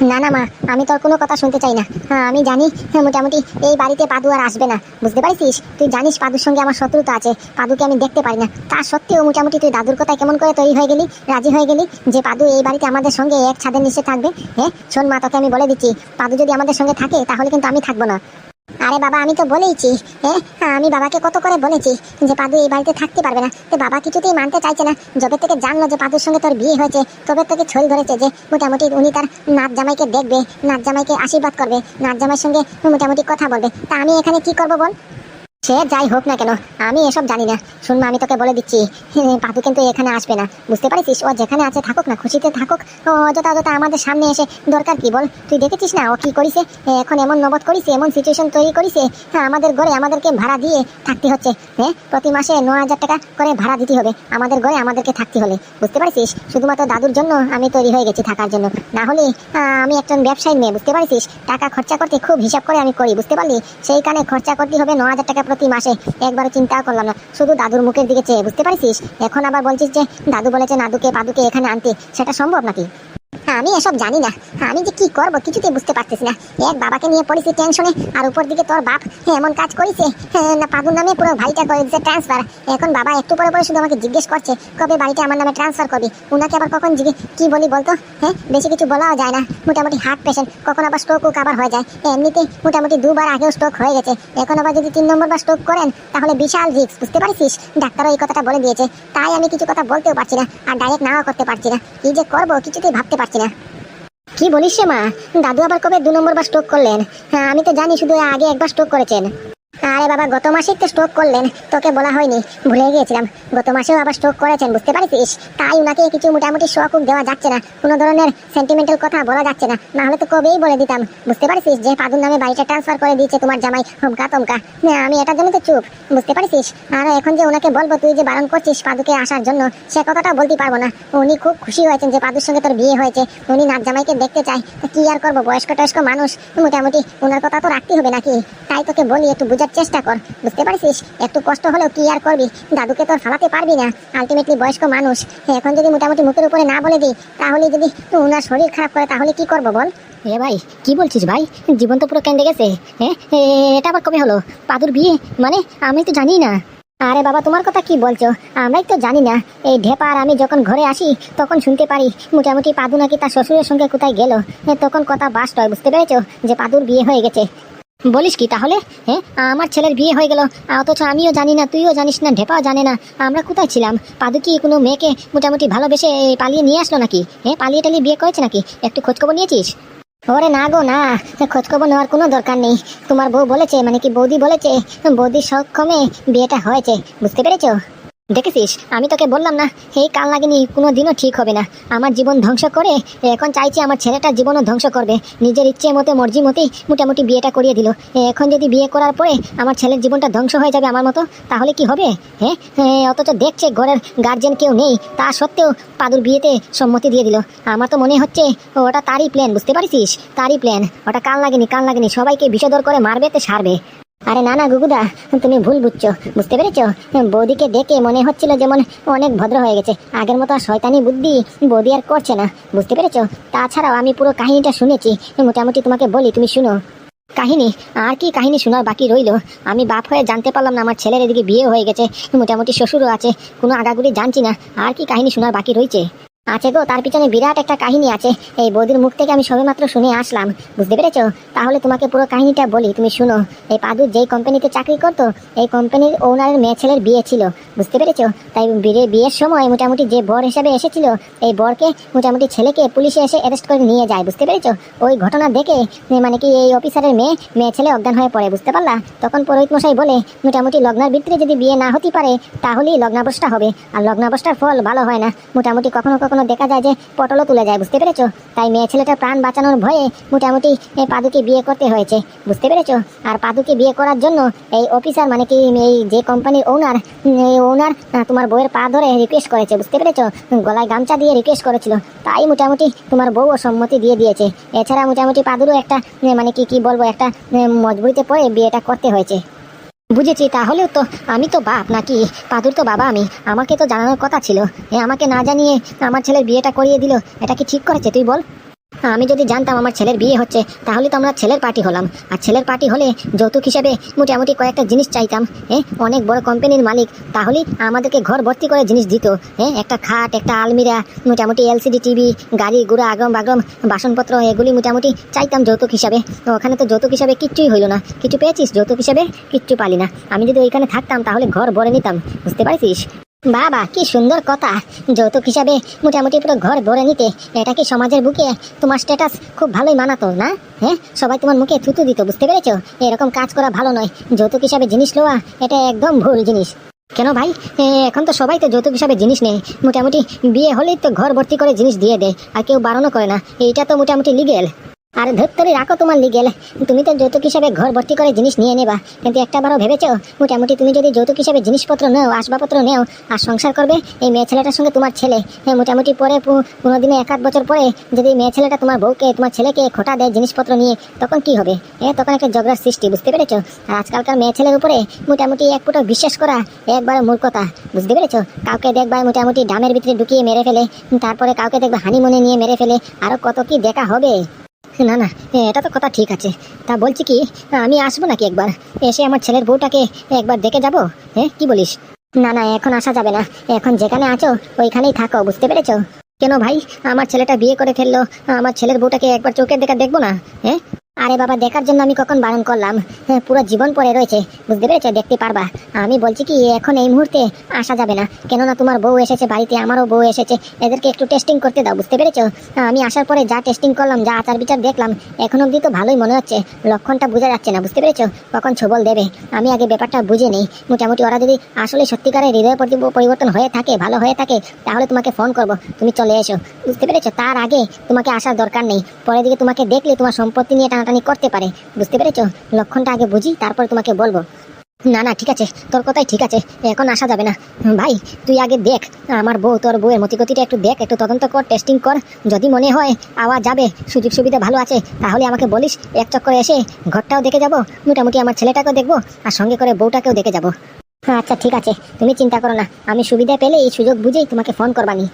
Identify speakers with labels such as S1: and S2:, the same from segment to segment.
S1: না না মা আমি তোর কোনো কথা শুনতে চাই না। হ্যাঁ, আমি জানি হ্যাঁ, মোটামুটি এই বাড়িতে পাদু আর আসবে না। বুঝতে পারছিস? তুই জানিস পাদুর সঙ্গে আমার শত্রুতা আছে পাদুকে আমি দেখতে পারি না। তা সত্ত্বেও মোটামুটি তুই দাদুর কথা কেমন করে তৈরি হয়ে গেলি রাজি হয়ে গেলি যে পাদু এই বাড়িতে আমাদের সঙ্গে এক ছাদের নিচে থাকবে? হ্যাঁ শোন মা তোকে আমি বলে দিচ্ছি পাদু যদি আমাদের সঙ্গে থাকে তাহলে কিন্তু আমি থাকব না। আরে বাবা, আমি তো বলেইছি হ্যাঁ আমি বাবাকে কত করে বলেছি যে পাদু এই বাড়িতে থাকতে পারবে না। তো বাবা কিছুতেই মানতে চাইছে না। যবে থেকে জানলো যে পাদুর সঙ্গে তোর বিয়ে হয়েছে, তবে থেকে ছল ধরেছে যে মোটামুটি উনি তার নাচ জামাইকে দেখবে নাচ জামাইকে আশীর্বাদ করবে নাচ জামাইয়ের সঙ্গে মোটামুটি কথা বলবে। তা আমি এখানে কি করব বল? সে যাই হোক না কেন, আমি এসব জানি না। শুনমা আমি তোকে বলে দিচ্ছি পাদু কিন্তু এখানে আসবে না। বুঝতে পারিস ও যেখানে আছে থাকুক না, খুশিতে থাকুক। ও অযথা অযথা আমাদের সামনে এসে দরকার কি বল? তুই দেখেছিস না, ও কি করিছে? এখন এমন নবদ করিছে, এমন সিচুয়েশন তৈরি করিছে হ্যাঁ আমাদের ঘরে আমাদেরকে ভাড়া দিয়ে থাকতে হচ্ছে। হ্যাঁ প্রতি মাসে ন হাজার টাকা করে ভাড়া দিতে হবে। আমাদের ঘরে আমাদেরকে থাকতে হলে। বুঝতে পারছিস শুধুমাত্র দাদুর জন্য আমি তৈরি হয়ে গেছি থাকার জন্য। না হলে আমি একজন ব্যবসায়ী মেয়ে, বুঝতে পারছিস টাকা খরচা করতে খুব হিসাব করে আমি করি, বুঝতে পারলি? সেই কানে খরচা করতে হবে ন হাজার টাকা প্রতি মাসে একবার চিন্তা করলাম না। শুধু দাদুর মুখের দিকে চেয়ে, বুঝতে পারছিস? এখন আবার বলছিস যে, দাদু বলেছে, নাদুকে পাদুকে এখানে আনতে। সেটা সম্ভব নাকি? আমি এসব জানি না। আমি যে কি করব কিছুতেই বুঝতে পারতেছি না। এক বাবাকে নিয়ে পড়েছি টেনশনে আর উপর দিকে তোর বাপ এমন কাজ করেছে না পাদুর নামে পুরো ভাইটা করে দিচ্ছে ট্রান্সফার এখন বাবা একটু পরে পরে শুধু আমাকে জিজ্ঞেস করছে, কবে বাড়িটা আমার নামে ট্রান্সফার করবি? উনাকে আবার কখন জিজ্ঞেস কি বলি বলতো? হ্যাঁ বেশি কিছু বলাও যায় না। মোটামুটি হার্ট পেশেন্ট কখন আবার স্ট্রোকও কাবার হয়ে যায়। এমনিতে মোটামুটি দুবার আগেও স্ট্রোক হয়ে গেছে। এখন আবার যদি তিন নম্বর বা স্ট্রোক করেন, তাহলে বিশাল রিস্ক বুঝতে পারছিস? ডাক্তারও এই কথাটা বলে দিয়েছে। তাই আমি কিছু কথা বলতেও পারছি না, আর ডাইরেক্ট নাও করতে পারছি না। কি যে করব কিছুতেই ভাবতে পারছি না কি বলিস মা? দাদু আবার কবে দু নম্বর বার স্ট্রোক করলেন? হ্যাঁ আমি তো জানি শুধু আগে একবার স্ট্রোক করেছেন। আরে বাবা গত মাসেই তো স্ট্রোক করলেন। তোকে বলা হয়নি। ভুলে গিয়েছিলাম। গত মাসেও আবার স্ট্রোক করেছেন বুঝতে পারিস তাই উনাকে কিছু মোটামুটি শোক দেওয়া যাচ্ছে না। কোনো ধরনের সেন্টিমেন্টাল কথা বলা যাচ্ছে না। না হলে তো কবেই বলে দিতাম। বুঝতে পারিস যে পাদুর নামে বাড়িটা ট্রান্সফার করে দিয়েছে তোমার জামাই হমকা তমকা। না, আমি এটার জন্য তো চুপ। বুঝতে পারিস আর এখন যে ওনাকে বলব তুই যে বারণ করছিস পাদুকে আসার জন্য সে কথাটা বলতে পারব না। উনি খুব খুশি হয়েছেন যে পাদুর সঙ্গে তোর বিয়ে হয়েছে। উনি নাচ জামাইকে দেখতে চায়। কি আর করব? বয়স্ক টয়স্ক মানুষ। মোটামুটি ওনার কথা তো রাখতে হবে নাকি? তাই তোকে বলি একটু বোঝার চেষ্টা কর। বুঝতে পারছিস? একটু কষ্ট হলেও কি আর করবি? দাদুকে তোর ফালাতে পারবি না। আলটিমেটলি বয়স্ক মানুষ। এখন যদি মোটামুটি মুখের উপরে না বলে দিই তাহলে যদি ওনার শরীর খারাপ করে, তাহলে কি করব বল?
S2: এ ভাই, কি বলছিস ভাই? জীবন তো পুরো কেন্দে গেছে। হ্যাঁ এটা আবার কবে হলো? পাদুর বিয়ে? মানে আমি তো জানি না।
S1: আরে বাবা, তোমার কথা কি বলছো? আমরাই তো জানি না। এই ঢেপা আর আমি যখন ঘরে আসি, তখন শুনতে পারি, মোটামুটি পাদু নাকি তার শ্বশুরের সঙ্গে কোথায় গেল। তখন কথা বাস্ট হয়, বুঝতে পেরেছ? যে পাদুর বিয়ে হয়ে গেছে।
S2: বলিস কি তাহলে? হ্যাঁ আমার ছেলের বিয়ে হয়ে গেল। অথচ আমিও জানি না, তুইও জানিস না, ঢেপাও জানে না। আমরা কোথায় ছিলাম? পাদু কি কোনো মেয়েকে মোটামুটি ভালোবেসে পালিয়ে নিয়ে আসলো নাকি? হ্যাঁ পালিয়ে টালিয়ে বিয়ে করেছে নাকি? একটু খোঁজখবর নিয়েছিস?
S1: ওরে না গো, না। খোঁজখবর নেওয়ার কোনো দরকার নেই। তোমার বউ বলেছে মানে কি বৌদি বলেছে? বৌদির সক্ষমে বিয়েটা হয়েছে। বুঝতে পেরেছ?
S2: দেখেছিস? আমি তোকে বললাম না, এই কাল লাগেনি কোনো দিনও ঠিক হবে না। আমার জীবন ধ্বংস করে এখন চাইছি আমার ছেলেটার জীবনও ধ্বংস করবে। নিজের ইচ্ছে মতে, মর্জি মতেই মোটামুটি বিয়েটা করিয়ে দিল। এখন যদি বিয়ে করার পরে আমার ছেলের জীবনটা ধ্বংস হয়ে যাবে আমার মতো, তাহলে কি হবে? হ্যাঁ অথচ দেখছে ঘরের গার্জেন কেউ নেই, তা সত্ত্বেও পাদুর বিয়েতে সম্মতি দিয়ে দিল। আমার তো মনে হচ্ছে ওটা তারই প্ল্যান বুঝতে পারিস তারই প্ল্যান ওটা কাল লাগেনি কাল লাগেনি সবাইকে বিষদর করে মারবে তো সারবে।
S1: আরে না না, গুগুদা, তুমি ভুল বুঝছ, বুঝতে পেরেছ? বৌদিকে দেখে মনে হচ্ছিল যেমন অনেক ভদ্র হয়ে গেছে। আগের মতো শয়তানি বুদ্ধি বৌদি আর করছে না, বুঝতে পেরেছ? তাছাড়াও আমি পুরো কাহিনীটা শুনেছি, মোটামুটি তোমাকে বলি, তুমি শুনো।
S2: কাহিনী, আর কি কাহিনী শোনার বাকি রইল? আমি বাপ হয়ে জানতে পারলাম না, আমার ছেলের এদিকে বিয়ে হয়ে গেছে, মোটামুটি শ্বশুরও আছে, কোনো আগাগুলি জানছি না, আর কি কাহিনী শোনার বাকি রয়েছে
S1: আছে গো, তার পিছনে বিরাট একটা কাহিনী আছে। এই বৌদির মুখ থেকে আমি সবেমাত্র শুনে আসলাম। বুঝতে পেরেছ? তাহলে তোমাকে পুরো কাহিনীটা বলি, তুমি শুনো। এই পাদু যেই কোম্পানিতে চাকরি করতো, এই কোম্পানির ওনারের মেয়ে ছেলের বিয়ে ছিল। বুঝতে পেরেছ? তাই বিয়ে- বিয়ের সময় মোটামুটি যে বর হিসাবে এসেছিল, এই বরকে মোটামুটি ছেলেকে পুলিশে এসে অ্যারেস্ট করে নিয়ে যায়। বুঝতে পেরেছ? ওই ঘটনা দেখে মানে কি এই অফিসারের মেয়ে মেয়ে ছেলে অজ্ঞান হয়ে পড়ে, বুঝতে পারলা? তখন পুরোহিত মশাই বলে, মোটামুটি লগ্নার ভিতরে যদি বিয়ে না হতে পারে, তাহলেই লগ্নাবসটা হবে। আর লগ্নাবসটার ফল ভালো হয় না। মোটামুটি কখনো কখনো দেখা যায় যে পটলও তুলে যায়, বুঝতে পেরেছ? তাই মেয়ে ছেলেটার প্রাণ বাঁচানোর ভয়ে মোটামুটি এই পাদুকে বিয়ে করতে হয়েছে, বুঝতে পেরেছ? আর পাদুকে বিয়ে করার জন্য এই অফিসার মানে কি, এই যে কোম্পানির ওনার এই ওনার তোমার বউয়ের পা ধরে রিকোয়েস্ট করেছে, বুঝতে পেরেছ? গলায় গামছা দিয়ে রিকোয়েস্ট করেছিল, তাই মোটামুটি তোমার বউও সম্মতি দিয়ে দিয়েছে। এছাড়া মোটামুটি পাদুরও একটা মানে কি কি বলব, একটা মজবুরিতে পড়ে বিয়েটা করতে হয়েছে।
S2: বুঝেছি, তাহলেও তো আমি তো বাপ নাকি? পাদুর তো বাবা আমি। আমাকে তো জানানোর কথা ছিল। এ আমাকে না জানিয়ে আমার ছেলের বিয়েটা করিয়ে দিল। এটা কি ঠিক করেছে তুই বল?
S1: আমি যদি জানতাম আমার ছেলের বিয়ে হচ্ছে, তাহলে তো আমরা ছেলের পার্টি হলাম। আর ছেলের পার্টি হলে যৌতুক হিসেবে মোটামুটি কয়েকটা জিনিস চাইতাম হ্যাঁ? অনেক বড় কোম্পানির মালিক, তাহলেই আমাদেরকে ঘর ভর্তি করে জিনিস দিত হ্যাঁ? একটা খাট, একটা আলমিরা, মোটামুটি এলসিডি টিভি, গাড়ি গুড়া আগম বাগম বাসনপত্র, এগুলি মোটামুটি চাইতাম যৌতুক হিসাবে। তো ওখানে তো যৌতুক হিসাবে কিচ্ছুই হইল না। কিছু পেয়েছিস? যৌতুক হিসাবে কিচ্ছু পালি না। আমি যদি ওইখানে থাকতাম, তাহলে ঘর ভরে নিতাম। বুঝতে পারছিস? বাবা, কি সুন্দর কথা। যৌতুক হিসাবে মোটামুটি পুরো ঘর ভরে নিতে। এটা কি সমাজের বুকে? তোমার স্ট্যাটাস খুব ভালোই মানাতো, না? হ্যাঁ? সবাই তোমার মুখে থুতু দিত, বুঝতে পেরেছ? এরকম কাজ করা ভালো নয়। যৌতুক হিসাবে জিনিস লওয়া এটা একদম ভুল জিনিস। কেন ভাই? এখন তো সবাই তো যৌতুক হিসাবে জিনিস নেই মোটামুটি বিয়ে হলেই তো ঘর ভর্তি করে জিনিস দিয়ে দেয়, আর কেউ বারণও করে না। এইটা তো মোটামুটি লিগেল আর ধরতরি রাখো তোমার লিগেল তুমি তো যৌতুক হিসাবে ঘর ভর্তি করে জিনিস নিয়ে নেবা। কিন্তু একটা বারও ভেবেছো মোটামুটি তুমি যদি যৌতুক হিসাবে জিনিসপত্র নেও আসবাবপত্র নেও আর সংসার করবে এই মেয়ে ছেলেটার সঙ্গে তোমার ছেলে হ্যাঁ, মোটামুটি পরে পনেরো দিনে এক আধ বছর পরে যদি মেয়ে ছেলেটা তোমার বউকে তোমার ছেলেকে খোটা দেয় জিনিসপত্র নিয়ে তখন কি হবে? হ্যাঁ তখন একটা ঝগড়ার সৃষ্টি বুঝতে পেরেছ? আর আজকালকার মেয়ে ছেলের উপরে মোটামুটি এক ফুটো বিশ্বাস করা একবারে মূর্খতা বুঝতে পেরেছ? কাউকে দেখবা মোটামুটি ডামের ভিতরে ঢুকিয়ে মেরে ফেলে তারপরে কাউকে দেখবা হানিমুনে নিয়ে মেরে ফেলে আরও কত কি দেখা হবে? না না এটা তো কথা ঠিক আছে। তা বলছি কি, আমি আসব নাকি একবার? এসে আমার ছেলের বউটাকে একবার দেখে যাব? হ্যাঁ কি বলিস? না না, এখন আসা যাবে না। এখন যেখানে আছো, ওইখানেই থাকো, বুঝতে পেরেছ? কেন ভাই, আমার ছেলেটা বিয়ে করে ফেলল, আমার ছেলের বউটাকে একবার চোখের দেখা দেখব না? হ্যাঁ আরে বাবা, দেখার জন্য আমি কখন বারণ করলাম? হ্যাঁ পুরো জীবন পরে রয়েছে, বুঝতে পেরেছ? দেখতে পারবা। আমি বলছি কি, এখন এই মুহূর্তে আসা যাবে না। কেননা তোমার বউ এসেছে বাড়িতে, আমারও বউ এসেছে। এদেরকে একটু টেস্টিং করতে দাও, বুঝতে পেরেছ? আমি আসার পরে যা টেস্টিং করলাম, যা আচার বিচার দেখলাম, এখন অবধি তো ভালোই মনে হচ্ছে। লক্ষণটা বোঝা যাচ্ছে না, বুঝতে পেরেছ? কখন ছবল দেবে? আমি আগে ব্যাপারটা বুঝে নেই। মোটামুটি ওরা যদি আসলে সত্যিকারের হৃদয় পরিবর্তন হয়ে থাকে, ভালো হয়ে থাকে, তাহলে তোমাকে ফোন করব। তুমি চলে এসো, বুঝতে পেরেছ? তার আগে তোমাকে আসার দরকার নেই। পরে দিকে তোমাকে দেখলে তোমার সম্পত্তি নিয়ে টানাটানি করতে পারে, বুঝতে পেরেছ? লক্ষণটা আগে বুঝি, তারপর তোমাকে বলব। না না, ঠিক আছে, তোর কথাই ঠিক আছে, এখন আসা যাবে না। ভাই, তুই আগে দেখ, আমার বউ তোর বউয়ের মতিগতিটা একটু দেখ, একটু তদন্ত কর টেস্টিং কর, যদি মনে হয় আওয়া যাবে, সুযোগ সুবিধা ভালো আছে, তাহলে আমাকে বলিস, এক চক্করে এসে ঘরটাও দেখে যাব, মোটামুটি আমার ছেলেটাকেও দেখব, আর সঙ্গে করে বউটাকেও দেখে যাব। আচ্ছা ঠিক আছে, তুমি চিন্তা করো না, আমি সুবিধা পেলে এই সুযোগ বুঝেই তোমাকে ফোন করবানি।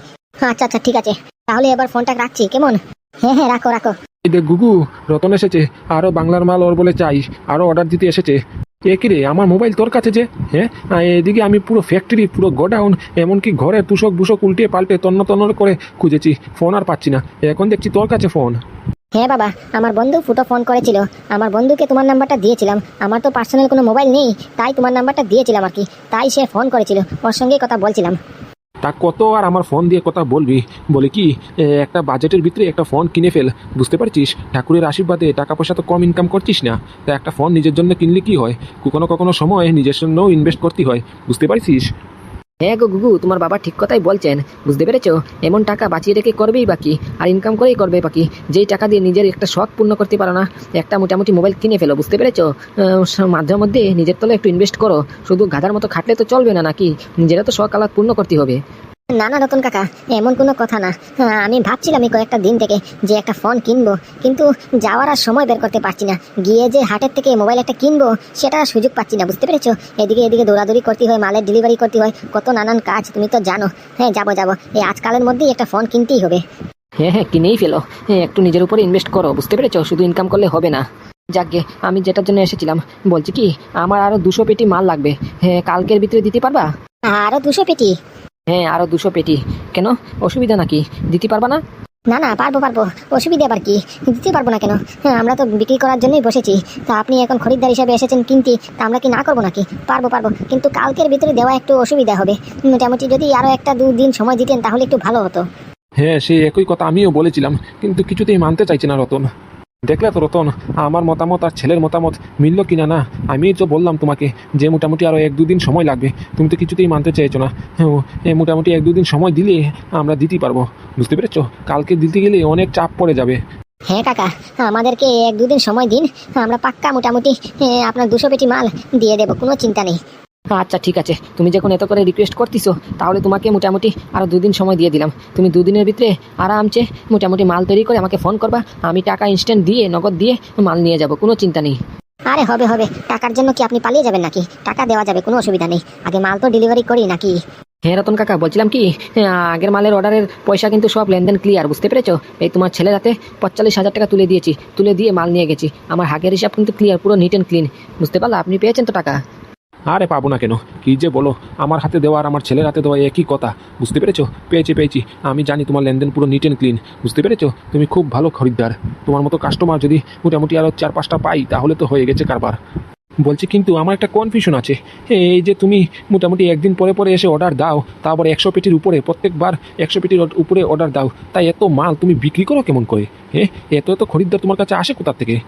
S1: আচ্ছা আচ্ছা ঠিক আছে, তাহলে এবার ফোনটা রাখছি, কেমন? হ্যাঁ হ্যাঁ রাখো রাখো।
S3: এই দেখ গুগু রতন এসেছে। আরও বাংলার মাল ওর বলে চাই। আরও অর্ডার দিতে এসেছে। এ কি রে আমার মোবাইল তোর কাছে যে? হ্যাঁ? এদিকে আমি পুরো ফ্যাক্টরি পুরো গোডাউন এমনকি ঘরে তুষক বুসক উল্টে পাল্টে তন্ন তন্ন করে খুঁজেছি। ফোন আর পাচ্ছি না। এখন দেখছি তোর কাছে ফোন
S1: হ্যাঁ বাবা আমার বন্ধু ফুটো ফোন করেছিল। আমার বন্ধুকে তোমার নাম্বারটা দিয়েছিলাম। আমার তো পার্সোনাল কোনো মোবাইল নেই তাই তোমার নাম্বারটা দিয়েছিলাম আর কি। তাই সে ফোন করেছিল। ওর সঙ্গেই কথা বলছিলাম।
S3: তা কত আর আমার ফোন দিয়ে কথা বলবি? বলে কি একটা বাজেটের ভিতরে একটা ফোন কিনে ফেল। বুঝতে পারছিস? ঠাকুরের আশীর্বাদে টাকা পয়সা তো কম ইনকাম করছিস না। তা একটা ফোন নিজের জন্য কিনলে কি হয়? কখনো কখনো সময় নিজের জন্যও ইনভেস্ট করতে হয়। বুঝতে পারছিস?
S4: হ্যাঁ গো গুগু, তোমার বাবা ঠিক কথাই বলছেন। বুঝতে পেরেছ? এমন টাকা বাঁচিয়ে রেখে করবেই বাকি আর ইনকাম করেই করবে বাকি যেই টাকা দিয়ে নিজের একটা শখ পূর্ণ করতে পারো না, একটা মোটামুটি মোবাইল কিনে ফেলো, বুঝতে পেরেছ? মাঝে মধ্যে নিজের তলে একটু ইনভেস্ট করো। শুধু গাধার মতো খাটলে তো চলবে না নাকি? নিজেরা তো শখ আলাদ পূর্ণ করতে হবে।
S1: না না রতন কাকা এমন কোনো কথা না। হ্যাঁ, আমি ভাবছিলাম এই কয়েকটা দিন থেকে যে একটা ফোন কিনবো কিন্তু যাওয়ার আর সময় বের করতে পারছি না। গিয়ে যে হাটের থেকে মোবাইল একটা কিনবো সেটা সুযোগ পাচ্ছি না বুঝতে পেরেছ? এদিকে এদিকে দৌড়াদৌড়ি করতে হয় মালের ডেলিভারি করতে হয় কত নানান কাজ তুমি তো জানো। হ্যাঁ যাব যাব। এই আজকালের মধ্যেই একটা ফোন কিনতেই হবে।
S4: হ্যাঁ হ্যাঁ কিনেই ফেলো। হ্যাঁ একটু নিজের উপরে ইনভেস্ট করো বুঝতে পেরেছ? শুধু ইনকাম করলে হবে না। যাকে আমি যেটার জন্য এসেছিলাম বলছি কি আমার আরও দুশো পেটি মাল লাগবে। হ্যাঁ কালকের ভিতরে দিতে পারবা?
S1: আরও দুশো পেটি?
S4: হ্যাঁ আরও দুশো পেটি। কেন? অসুবিধা নাকি? দিতে পারবা না?
S1: না না পারব পারব। অসুবিধা আবার কি? দিতে পারব না কেন? হ্যাঁ আমরা তো বিক্রি করার জন্যই বসেছি। তা আপনি এখন খরিদ্দার হিসেবে এসেছেন কিনতে তা আমরা কি না করব নাকি? পারব পারব। কিন্তু কালকের ভিতরে দেওয়া একটু অসুবিধা হবে। মোটামুটি যদি আরও একটা দু দিন সময় দিতেন তাহলে একটু ভালো হতো।
S3: হ্যাঁ সেই একই কথা আমিও বলেছিলাম কিন্তু কিছুতেই মানতে চাইছে না রতন। দেখলে তো রতন, আমার মতামত আর ছেলের মতামত মিলল কিনা না? আমি তো বললাম তোমাকে যে মোটামুটি আরও এক দুদিন সময় লাগবে। তুমি তো কিছুতেই মানতে চাইছো না। হ্যাঁ মোটামুটি এক দুদিন সময় দিলে আমরা দিতেই পারব। বুঝতে পেরেছ? কালকে দিতে গেলে অনেক চাপ পড়ে যাবে।
S1: হ্যাঁ কাকা, আমাদেরকে এক দুদিন সময় দিন। আমরা পাক্কা মোটামুটি আপনার দুশো পেটি মাল দিয়ে দেবো, কোনো চিন্তা নেই।
S4: আচ্ছা ঠিক আছে। তুমি যখন এত করে রিকোয়েস্ট করতেছো তাহলে তোমাকে মোটামুটি আরও দুদিন সময় দিয়ে দিলাম। তুমি দুদিনের ভিতরে আরামসে মোটামুটি মাল তৈরি করে আমাকে ফোন করবা আমি টাকা ইনস্ট্যান্ট দিয়ে নগদ দিয়ে মাল নিয়ে যাব কোনো চিন্তা নেই।
S1: আরে হবে হবে। টাকার জন্য কি আপনি পালিয়ে যাবেন নাকি? টাকা দেওয়া যাবে কোনো অসুবিধা নেই। আগে মাল তো ডেলিভারি করি নাকি?
S4: হ্যাঁ রতন কাকা বলছিলাম কি হ্যাঁ, আগের মালের অর্ডারের পয়সা কিন্তু সব লেনদেন ক্লিয়ার বুঝতে পেরেছ? এই তোমার ছেলের হাতে পঁয়তাল্লিশ হাজার টাকা তুলে দিয়েছি তুলে দিয়ে মাল নিয়ে গেছি। আমার হাগের হিসাব কিন্তু ক্লিয়ার পুরো নিট অ্যান্ড ক্লিন বুঝতে পারলা? আপনি পেয়েছেন তো টাকা?
S3: আরে পাবো না কেন? কি যে বলো? আমার হাতে দেওয়া আর আমার ছেলের হাতে দেওয়া একই কথা। বুঝতে পেরেছ? পেয়েছি পেয়েছি। আমি জানি তোমার লেনদেন পুরো নিট অ্যান্ড ক্লিন বুঝতে পেরেছ? তুমি খুব ভালো খরিদ্দার। তোমার মতো কাস্টমার যদি মোটামুটি আরও চার পাঁচটা পাই, তাহলে তো হয়ে গেছে কারবার। বলছি, কিন্তু আমার একটা কনফিউশন আছে। এই যে তুমি মোটামুটি একদিন পরে পরে এসে অর্ডার দাও, তারপরে একশো পেটির উপরে, প্রত্যেকবার একশো পেটির উপরে অর্ডার দাও। তাই এত মাল তুমি বিক্রি করো কেমন করে? হ্যাঁ এত এত খরিদ্দার তোমার কাছে আসে কোথা থেকে?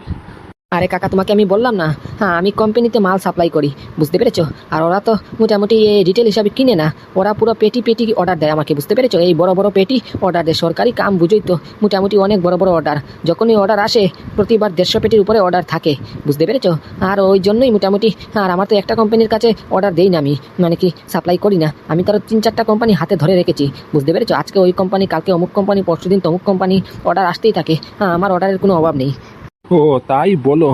S4: আরে কাকা, তোমাকে আমি বললাম না। হ্যাঁ আমি কোম্পানিতে মাল সাপ্লাই করি, বুঝতে পেরেছ? আর ওরা তো মোটামুটি রিটেল হিসাবে কিনে না। ওরা পুরো পেটি পেটি অর্ডার দেয় আমাকে, বুঝতে পেরেছ? এই বড় বড় পেটি অর্ডার দেয়, সরকারি কাম বুঝোই তো, মোটামুটি অনেক বড় বড় অর্ডার যখনই অর্ডার আসে, প্রতিবার দেড়শো পেটির উপরে অর্ডার থাকে, বুঝতে পেরেছ? আর ওই জন্যই মোটামুটি, আর আমার তো একটা কোম্পানির কাছে অর্ডার দেই না আমি মানে কি সাপ্লাই করি না। আমি তো আরও তিন চারটা কোম্পানি হাতে ধরে রেখেছি, বুঝতে পেরেছ? আজকে ওই কোম্পানি কালকে অমুক কোম্পানি পরশু দিন তমুক কোম্পানি অর্ডার আসতেই থাকে। হ্যাঁ আমার অর্ডারের কোনো অভাব নেই।
S3: ও, তাই বলো।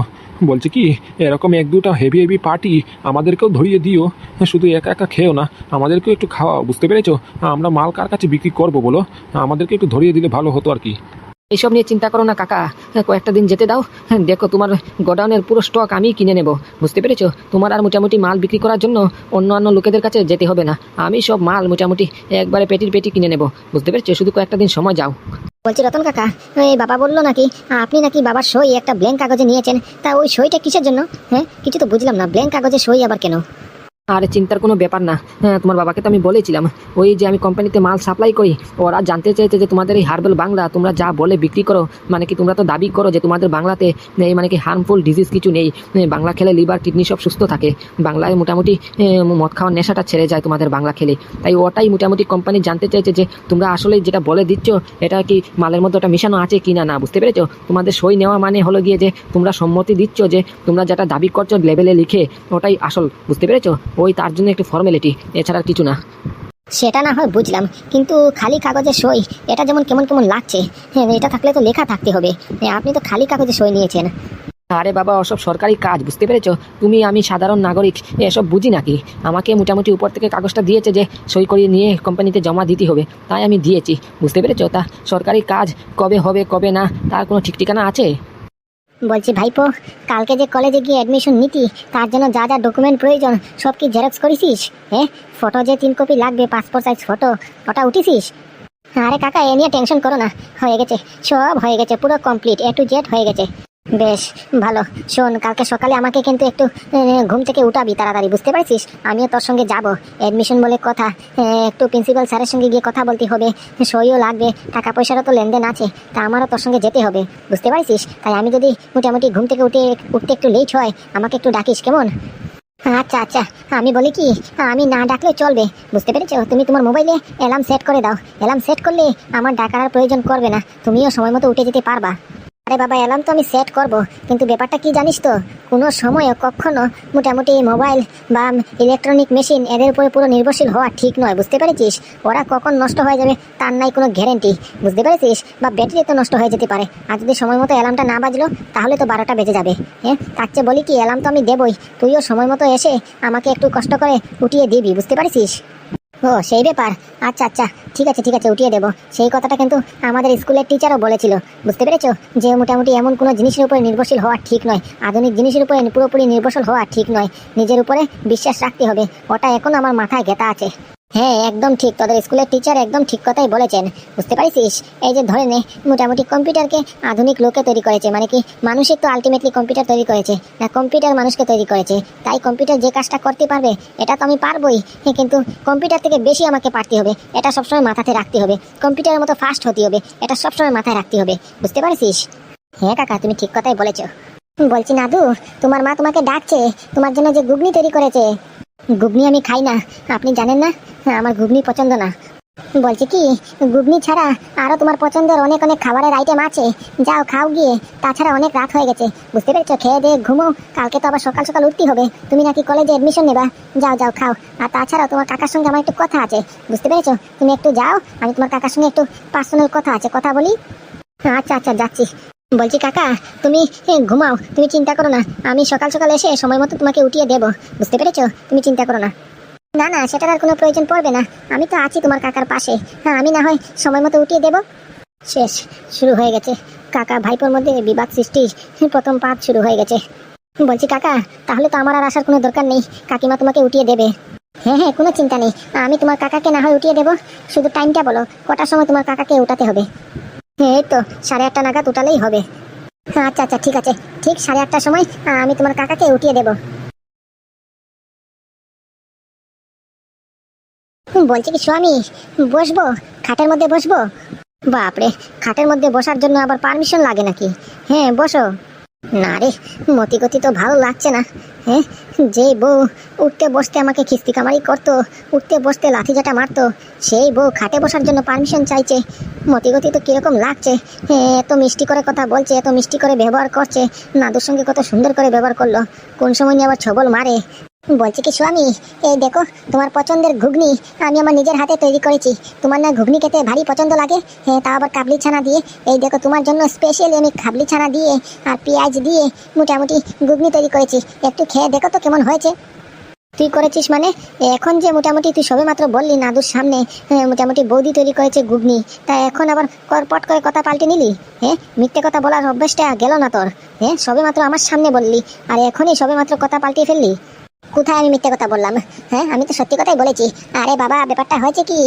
S3: বলছে কি, এরকম এক দুটা হেভি হেভি পার্টি আমাদেরকেও ধরিয়ে দিও। শুধু একা একা খেও না, আমাদেরকেও একটু খাওয়াও, বুঝতে পেরেছ? আমরা মাল কার কাছে বিক্রি করব বলো? আমাদেরকে একটু ধরিয়ে দিলে ভালো হতো আর কি।
S4: এইসব নিয়ে চিন্তা করো না, কাকা। কয়েকটা দিন যেতে দাও। দেখো, তোমার গোডাউনের পুরো স্টক আমি কিনে নেব। বুঝতে পেরেছ? তোমার আর মোটামুটি মাল বিক্রি করার জন্য অন্য অন্য লোকেদের কাছে যেতে হবে না। আমি সব মাল মোটামুটি একবারে পেটির পেটি কিনে নেব। বুঝতে পেরেছ? শুধু কয়েকটা দিন সময় যাও।
S1: বলছি, রতন কাকা, এই বাবা বলল নাকি, আপনি নাকি বাবার সই একটা ব্ল্যাঙ্ক কাগজে নিয়েছেন, তা ওই সইটা কিসের জন্য? হ্যাঁ কিছু তো বুঝলাম না ব্ল্যাঙ্ক কাগজে সই আবার কেন?
S4: আর চিন্তার কোনো ব্যাপার না। হ্যাঁ তোমার বাবাকে তো আমি বলেছিলাম। ওই যে আমি কোম্পানিতে মাল সাপ্লাই করি, ওরা জানতে চাইছে যে তোমাদের এই হার্বাল বাংলা, তোমরা যা বলে বিক্রি করো মানে কি তোমরা তো দাবি করো যে তোমাদের বাংলাতে এই মানে কি হার্মফুল ডিজিজ কিছু নেই। বাংলা খেলে লিভার কিডনি সব সুস্থ থাকে। বাংলায় মোটামুটি মদ খাওয়ার নেশাটা ছেড়ে যায় তোমাদের বাংলা খেলে। তাই ওটাই মোটামুটি কোম্পানি জানতে চাইছে যে তোমরা আসলে যেটা বলে দিচ্ছ, এটা কি মালের মধ্যে ওটা মিশানো আছে কি না না বুঝতে পেরেছ? তোমাদের সই নেওয়া মানে হলো গিয়ে যে তোমরা সম্মতি দিচ্ছ যে তোমরা যেটা দাবি করছ লেভেলে লিখে, ওটাই আসল, বুঝতে পেরেছ? ওই তার জন্য একটু ফর্মালিটি এছাড়া কিছু না।
S1: সেটা না হয় বুঝলাম কিন্তু খালি কাগজে সই এটা যেমন কেমন কেমন লাগছে হ্যাঁ এটা থাকলে তো লেখা থাকতে হবে। হ্যাঁ, আপনি তো খালি কাগজে সই নিয়েছেন।
S4: আরে বাবা ওসব সরকারি কাজ বুঝতে পেরেছ? তুমি আমি সাধারণ নাগরিক এসব বুঝি নাকি? আমাকে মোটামুটি উপর থেকে কাগজটা দিয়েছে যে সই করিয়ে নিয়ে কোম্পানিতে জমা দিতে হবে। তাই আমি দিয়েছি বুঝতে পেরেছ? তা সরকারি কাজ কবে হবে কবে না তার কোনো ঠিক ঠিকানা আছে?
S1: বলছি, ভাইপো, কালকে যে কলেজে গিয়ে অ্যাডমিশন নিতি, তার জন্য যা যা ডকুমেন্ট প্রয়োজন, সব কি জেরক্স করেছিস? হ্যাঁ ফটো যে তিন কপি লাগবে পাসপোর্ট সাইজ ফটো ওটা উঠেছিস? আরে কাকা, এ নিয়ে টেনশন করো না, হয়ে গেছে, সব হয়ে গেছে, পুরো কমপ্লিট এ টু জেড হয়ে গেছে। বেশ, ভালো। শোন, কালকে সকালে আমাকে কিন্তু একটু ঘুম থেকে উঠাবি তাড়াতাড়ি, বুঝতে পারছিস? আমিও তোর সঙ্গে যাব। অ্যাডমিশন বলে কথা একটু প্রিন্সিপাল স্যারের সঙ্গে গিয়ে কথা বলতে হবে। সইও লাগবে টাকা পয়সারও তো লেনদেন আছে, তা আমারও তোর সঙ্গে যেতে হবে, বুঝতে পারছিস? তাই আমি যদি মোটামুটি ঘুম থেকে উঠে, উঠতে একটু লেট হয়, আমাকে একটু ডাকিস, কেমন? আচ্ছা আচ্ছা আমি বলি কি, আমি না ডাকলে চলবে, বুঝতে পেরেছ? তুমি তোমার মোবাইলে অ্যালার্ম সেট করে দাও। অ্যালার্ম সেট করলে আমার ডাকার প্রয়োজন করবে না, তুমিও সময় মতো উঠে যেতে পারবা। আরে বাবা, অ্যালার্ম তো আমি সেট করব, কিন্তু ব্যাপারটা কি জানিস তো? কোনো সময় কখনো মোটামুটি মোবাইল বা ইলেকট্রনিক মেশিন এদের উপরে পুরো নির্ভরশীল হওয়া ঠিক নয়, বুঝতে পেরেছিস? ওরা কখন নষ্ট হয়ে যাবে তার নাই কোনো গ্যারেন্টি বুঝতে পেরেছিস? বা ব্যাটারি তো নষ্ট হয়ে যেতে পারে, আর যদি সময় মতো অ্যালার্মটা না বাজলো, তাহলে তো বারোটা বেজে যাবে হ্যাঁ? তার চেয়ে বলি কি, অ্যালার্ম তো আমি দেবই, তুইও সময় মতো এসে আমাকে একটু কষ্ট করে উঠিয়ে দিবি, বুঝতে পারছিস? ও, সেই ব্যাপার। আচ্ছা আচ্ছা ঠিক আছে ঠিক আছে, উঠিয়ে দেবো। সেই কথাটা কিন্তু আমাদের স্কুলের টিচারও বলেছিল। বুঝতে পেরেছ? যে মোটামুটি এমন কোনো জিনিসের উপরে নির্ভরশীল হওয়া ঠিক নয়। আধুনিক জিনিসের উপরে পুরোপুরি নির্ভরশীল হওয়া ঠিক নয়। নিজের উপরে বিশ্বাস রাখতে হবে। ওটা এখন আমার মাথায় গেতা আছে। হ্যাঁ একদম ঠিক। তোদের স্কুলের টিচার একদম ঠিক কথাই বলেছেন। বুঝতে পারিস এই যে ধরে নে মোটামুটি কম্পিউটারকে আধুনিক লোকে তৈরি করেছে। মানে কি মানুষই তো আলটিমেটলি কম্পিউটার তৈরি করেছে। না কম্পিউটার মানুষকে তৈরি করেছে। তাই কম্পিউটার যে কাজটা করতে পারবে এটা তো আমি পারবোই। হ্যাঁ, কিন্তু কম্পিউটার থেকে বেশি আমাকে পারতে হবে। এটা সবসময় মাথাতে রাখতে হবে। কম্পিউটারের মতো ফাস্ট হতে হবে। এটা সবসময় মাথায় রাখতে হবে। বুঝতে পারছিস? হ্যাঁ কাকা তুমি ঠিক কথাই বলেছ। বলছি নাদু তোমার মা তোমাকে ডাকছে। তোমার জন্য যে ঘুগনি তৈরি করেছে। ঘুগনি আমি খাই না। আপনি জানেন না? আমার ঘুগনি পছন্দ না। বলছি কি, ঘুগনি ছাড়া আরও তোমার পছন্দের অনেক অনেক খাবারের আইটেম আছে। যাও খাও গিয়ে। তাছাড়া অনেক রাত হয়ে গেছে। বুঝতে পেরেছ? খেয়ে দিয়ে ঘুমো। কালকে তো আবার সকাল সকাল উঠতে হবে। তুমি নাকি কলেজে অ্যাডমিশন নেবা। যাও যাও, খাও। আর তাছাড়াও তোমার কাকার সঙ্গে আমার একটু কথা আছে। বুঝতে পেরেছ? তুমি একটু যাও। আমি তোমার কাকার সঙ্গে একটু পার্সোনাল কথা আছে। কথা বলি? আচ্ছা আচ্ছা যাচ্ছি। বলছি, কাকা, তুমি ঘুমাও। তুমি চিন্তা করো না। আমি সকাল সকাল এসে সময় মতো তোমাকে উঠিয়ে দেবো। বুঝতে পেরেছ? তুমি চিন্তা করো না। না না, সেটার আর কোনো প্রয়োজন পড়বে না। আমি তো আছি তোমার কাকার পাশে। হ্যাঁ আমি না হয় সময় মতো উঠিয়ে দেবো। শেষ, শুরু হয়ে গেছে। কাকা ভাইপোর মধ্যে বিবাদ সৃষ্টি। প্রথম পাঠ শুরু হয়ে গেছে। বলছি, কাকা, তাহলে তো আমার আর আসার কোনো দরকার নেই। কাকিমা তোমাকে উঠিয়ে দেবে। হ্যাঁ হ্যাঁ কোনো চিন্তা নেই। আমি তোমার কাকাকে না হয় উঠিয়ে দেবো। শুধু টাইমটা বলো, কটার সময় তোমার কাকাকে উঠাতে হবে? এই তো, সাড়ে আটটা নাগাদ উঠালেই হবে। হ্যাঁ আচ্ছা আচ্ছা ঠিক আছে। ঠিক সাড়ে আটটার সময় আমি তোমার কাকাকে উঠিয়ে দেবো। বলছি কি, স্বামী, বসবো? খাটের মধ্যে বসবো? বাপরে, খাটের মধ্যে বসার জন্য আবার পারমিশন লাগে নাকি? হ্যাঁ বসো। না রে মতি গতি তো ভালো লাগছে না হ্যাঁ? যে বউ উঠতে বসতে আমাকে খিস্তি কামারি করতো উঠতে বসতে লাঠি জাটা মারতো সেই বউ খাটে বসার জন্য পারমিশন চাইছে। মতিগতি তো কীরকম লাগছে হ্যাঁ, এত মিষ্টি করে কথা বলছে এত মিষ্টি করে ব্যবহার করছে নাদুর সঙ্গে কত সুন্দর করে ব্যবহার করল। কোন সময় নিয়ে আবার ছবল মারে বলছি কি স্বামী এই দেখো তোমার পছন্দের ঘুগনি আমি আমার নিজের হাতে তৈরি করেছি। তোমার না ঘুগনি খেতে ভারী পছন্দ লাগে। হ্যাঁ তা আবার কাবলি ছানা দিয়ে। এই দেখো তোমার জন্য স্পেশালি আমি কাবলি ছানা দিয়ে আর পেঁয়াজ দিয়ে মোটামুটি ঘুগনি তৈরি করেছি। একটু খেয়ে দেখো তো কেমন হয়েছে। তুই করেছিস মানে? এখন যে মোটামুটি তুই সবে মাত্র বললি নাদুর সামনে হ্যাঁ, মোটামুটি বৌদি তৈরি করেছে ঘুগনি। তা এখন আবার করপট করে কথা পাল্টে নিলি? হ্যাঁ মিথ্যে কথা বলার অভ্যাসটা গেল না তোর। হ্যাঁ সবে মাত্র আমার সামনে বললি। আর এখনই সবে মাত্র কথা পাল্টে ফেললি। কোথায় আমি মিথ্যে কথা বললাম? হ্যাঁ আমি তো সত্যি কথাই বলেছি। আরে বাবা, ব্যাপারটা হয়েছে কি?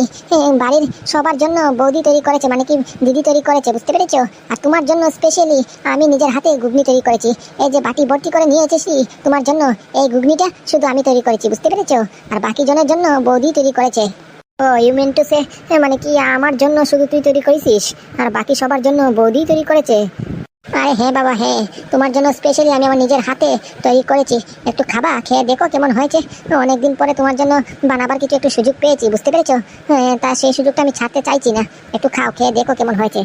S1: বাড়ির সবার জন্য বৌদি তৈরি করেছে মানে কি দিদি তৈরি করেছে, বুঝতে পেরেছ? আর তোমার জন্য স্পেশালি আমি নিজের হাতে ঘুগনি তৈরি করেছি। এই যে বাটি ভর্তি করে নিয়ে এসেছি তোমার জন্য এই ঘুগনিটা শুধু আমি তৈরি করেছি, বুঝতে পেরেছ? আর বাকি জনের জন্য বৌদি তৈরি করেছে। Oh you mean to say মানে কি আমার জন্য শুধু তুই তৈরি করেছিস? আর বাকি সবার জন্য বৌদি তৈরি করেছে? আরে হ্যাঁ বাবা হ্যাঁ তোমার জন্য স্পেশালি আমি আমার নিজের হাতে তৈরি করেছি। একটু খাবা খেয়ে দেখো কেমন হয়েছে। অনেকদিন পরে তোমার জন্য বানাবার কিছু একটু সুযোগ পেয়েছি বুঝতে পেরেছ? হ্যাঁ, তা সেই সুযোগটা আমি ছাড়তে চাইছি না। একটু খাও খেয়ে দেখো কেমন হয়েছে।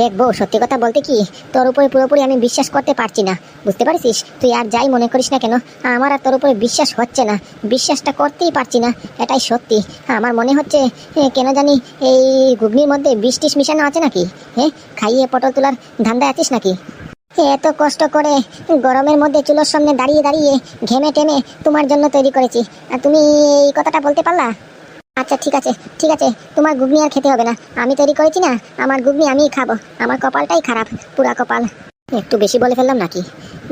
S1: দেখব, সত্যি কথা বলতে কি, তোর উপরে পুরোপুরি আমি বিশ্বাস করতে পারছি না। বুঝতে পারছিস? তুই আর যাই মনে করিস না কেন, আমার আর তোর উপরে বিশ্বাস হচ্ছে না। বিশ্বাসটা করতেই পারছি না, এটাই সত্যি। আমার মনে হচ্ছে কেন জানি এই ঘুগনির মধ্যে বিষ টিস মিশানো আছে নাকি? হ্যাঁ খাইয়ে পটল তোলার ধান্দায় আছিস নাকি? এত কষ্ট করে গরমের মধ্যে চুলোর সামনে দাঁড়িয়ে দাঁড়িয়ে ঘেমে টেমে তোমার জন্য তৈরি করেছি। আর তুমি এই কথাটা বলতে পারলা? আচ্ছা ঠিক আছে ঠিক আছে, তোমার ঘুগনি আর খেতে হবে না। আমি তৈরি করেছি না, আমার ঘুগনি আমিই খাব। আমার কপালটাই খারাপ, পুরা কপাল। একটু বেশি বলে ফেললাম নাকি?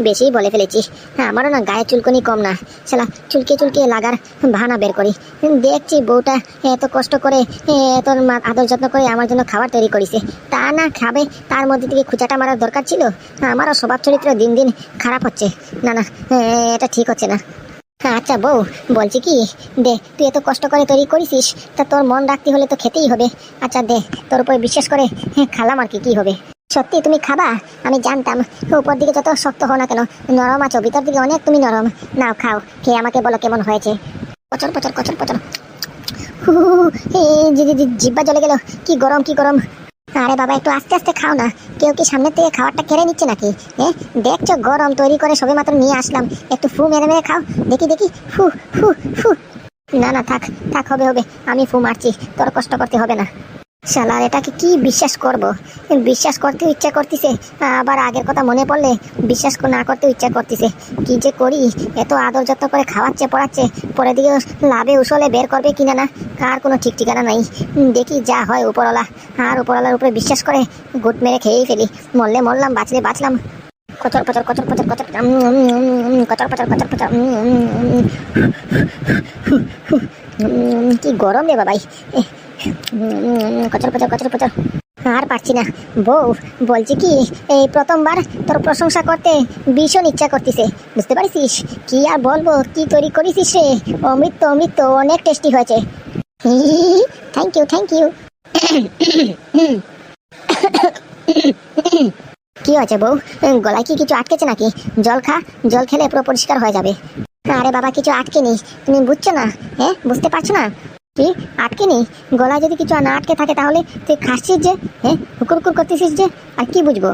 S1: বেশিই বলে ফেলেছি। হ্যাঁ আমারও না গায়ে চুলকনি কম না। শালা, চুলকে চুলকে লাগার বাহানা বের করি। দেখছি বউটা এত কষ্ট করে এত আদর যত্ন করে আমার জন্য খাবার তৈরি করেছে। তা না খাবে, তার মধ্যে থেকে খুঁচাটা মারার দরকার ছিল? আমারও স্বভাব চরিত্র দিন দিন খারাপ হচ্ছে। না না এটা ঠিক হচ্ছে না। আচ্ছা বউ বলছি কি? দে তুই এত কষ্ট করে তৈরি করেছিস তা তোর মন রাখতে হলে তো খেতেই হবে। আচ্ছা দে তোর উপরে বিশ্বাস করে হ্যাঁ, খালাম আর কি কি হবে? সত্যি তুমি খাবা? আমি জানতাম উপর দিকে যত শক্ত হও না কেন নরম আছো ভিতর দিকে অনেক তুমি নরম। নাও খাও খেয়ে আমাকে বলো কেমন হয়েছে। পচর পচর পচর পচর জিব্বা জ্বলে গেল কি গরম কি গরম। আরে বাবা, একটু আস্তে আস্তে খাও না। কেউ কি সামনে থেকে খাবারটা কেড়ে নিচ্ছে নাকি? হ্যাঁ দেখছ, গরম তৈরি করে সবে মাত্র নিয়ে আসলাম। একটু ফু মেরে মেরে খাও। দেখি দেখি। ফু ফু ফু। না না, থাক থাক, হবে হবে। আমি ফু মারছি। তোর কষ্ট করতে হবে না। শালার, এটাকে কি বিশ্বাস করব? বিশ্বাস করতে ইচ্ছা করতেছে, আবার আগের কথা মনে পড়লে বিশ্বাস না করতে ইচ্ছা করতেছে। কি যে করি? এত আদর যত্ন করে খাওয়াচ্ছে, পড়াচ্ছে পরে দিকে লাভে উসলে বের করবে কিনা না? কার কোনো ঠিক ঠিকানা নাই। দেখি যা হয় উপরওয়ালা। আর উপরওয়ালার উপরে বিশ্বাস করে গুট মেরে খেয়েই ফেলি। মরলে মরলাম, বাঁচলে বাঁচলাম। কচর পচর কচর পচর, কচর কচর পচর কচর পচর কি গরম রে বাবাই। আর পারছি না। বউ, বলছি কি, এই প্রথমবার তোর প্রশংসা করতে ভীষণ ইচ্ছা করতেছে। বুঝতে পারছিস? কি আর বলব, কি তৈরি করেছিস রে? অমৃত অমৃত, অনেক টেস্টি হয়েছে। থ্যাংক ইউ থ্যাংক ইউ কি হয়েছে বউ? গলায় কি কিছু আটকেছে নাকি? জল খা, জল খেলে পুরো পরিষ্কার হয়ে যাবে। আরে বাবা, কিছু আটকে নি তুমি বুঝছ না? হ্যাঁ বুঝতে পারছ না? কি? আটকে নি গলায় যদি কিছু না আটকে থাকে তাহলে তুই খাসছিস যে? হ্যাঁ? হুকুর হুকুর করতেছিস যে? আর কি বুঝব?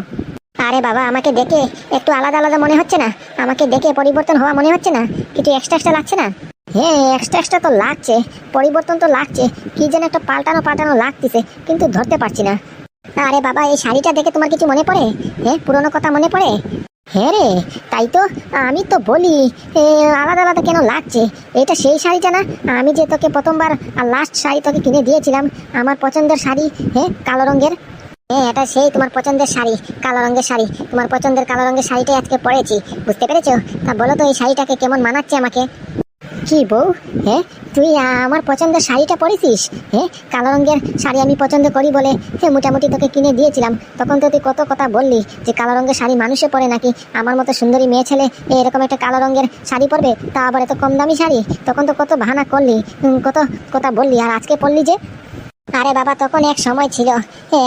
S1: আরে বাবা, আমাকে দেখে একটু আলাদা আলাদা মনে হচ্ছে না? আমাকে দেখে পরিবর্তন হওয়া মনে হচ্ছে না? কিছু এক্সট্রা এক্সট্রা লাগছে না? হ্যাঁ এক্সট্রা এক্সট্রা তো লাগছে। পরিবর্তন তো লাগছে। কি যেন একটা পাল্টানো পাল্টানো লাগতেছে, কিন্তু ধরতে পারছি না। আরে বাবা, এই শাড়িটা দেখে তোমার কিছু মনে পড়ে? হ্যাঁ পুরোনো কথা মনে পড়ে? হ্যাঁ রে, তাই তো, আমি তো বলি আলাদা আলাদা কেন লাগছে? এটা সেই শাড়িটা না, আমি যে তোকে প্রথমবার লাস্ট শাড়ি তোকে কিনে দিয়েছিলাম, আমার পছন্দের শাড়ি হ্যাঁ কালো রঙের? হ্যাঁ এটা সেই তোমার পছন্দের শাড়ি, কালো রঙের শাড়ি, তোমার পছন্দের কালো রঙের শাড়িটাই আজকে পরেছি, বুঝতে পেরেছ? তা বলো তো এই শাড়িটাকে কেমন মানাচ্ছে আমাকে? কি বউ হ্যাঁ তুই আমার পছন্দের শাড়িটা পরেছিস? হ্যাঁ কালো রঙের শাড়ি আমি পছন্দ করি বলে হ্যাঁ মোটামুটি তোকে কিনে দিয়েছিলাম। তখন তো তুই কত কথা বললি যে কালো রঙের শাড়ি মানুষে পরে নাকি? আমার মতো সুন্দরী মেয়ে ছেলে এরকম একটা কালো রঙের শাড়ি পরবে, তা আবার এত কম দামি শাড়ি? তখন তো কত বাহানা করলি কত কথা বললি, আর আজকে পড়লি যে? আরে বাবা, তখন এক সময় ছিল।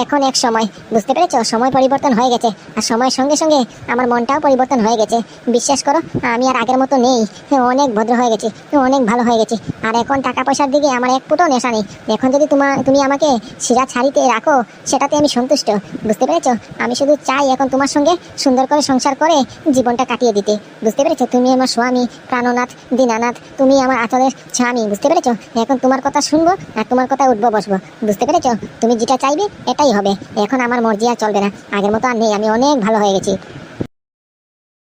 S1: এখন এক সময়। বুঝতে পেরেছ? সময় পরিবর্তন হয়ে গেছে। আর সময়ের সঙ্গে সঙ্গে আমার মনটাও পরিবর্তন হয়ে গেছে। বিশ্বাস করো, আমি আর আগের মতো নেই। অনেক ভদ্র হয়ে গেছি। অনেক ভালো হয়ে গেছি। আর এখন টাকা পয়সার দিকে আমার এক ফুটও নেশা নেই। এখন যদি তোমার তুমি আমাকে শিরা ছাড়িতে রাখো, সেটাতে আমি সন্তুষ্ট। বুঝতে পেরেছ? আমি শুধু চাই এখন তোমার সঙ্গে সুন্দর করে সংসার করে জীবনটা কাটিয়ে দিতে। বুঝতে পেরেছ? তুমি আমার স্বামী, প্রাণনাথ, দীনানাথ, তুমি আমার আচলের স্বামী। বুঝতে পেরেছ? এখন তোমার কথা শুনব আর তোমার কথা উঠবো, বসবো। বুঝতে পেরেছ? তুমি যেটা চাইবে, এটাই হবে। এখন আমার মর্জি আর চলবে না। আগের মতো আর নেই। আমি অনেক ভালো হয়ে গেছি।